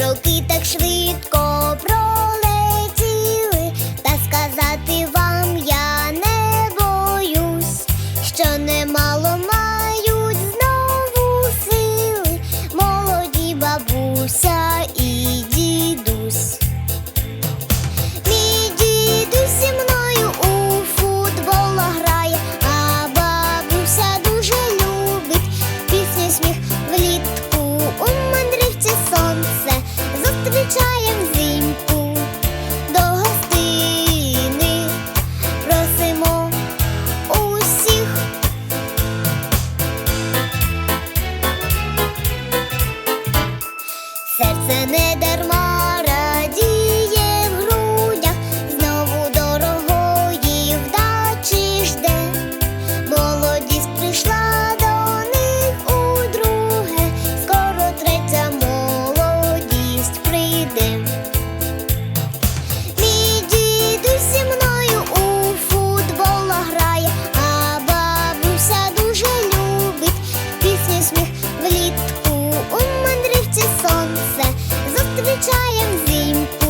Роки так швидко пролетіли, та сказати вам я не боюсь, що немало мають знову сили, молоді бабуся і дідусь. Мій дідусь зі мною у футбол грає, а бабуся дуже любить пісню сміх влітку у мене відвічаєм взимку до гостини просимо усіх. Серце не дарма. I am nim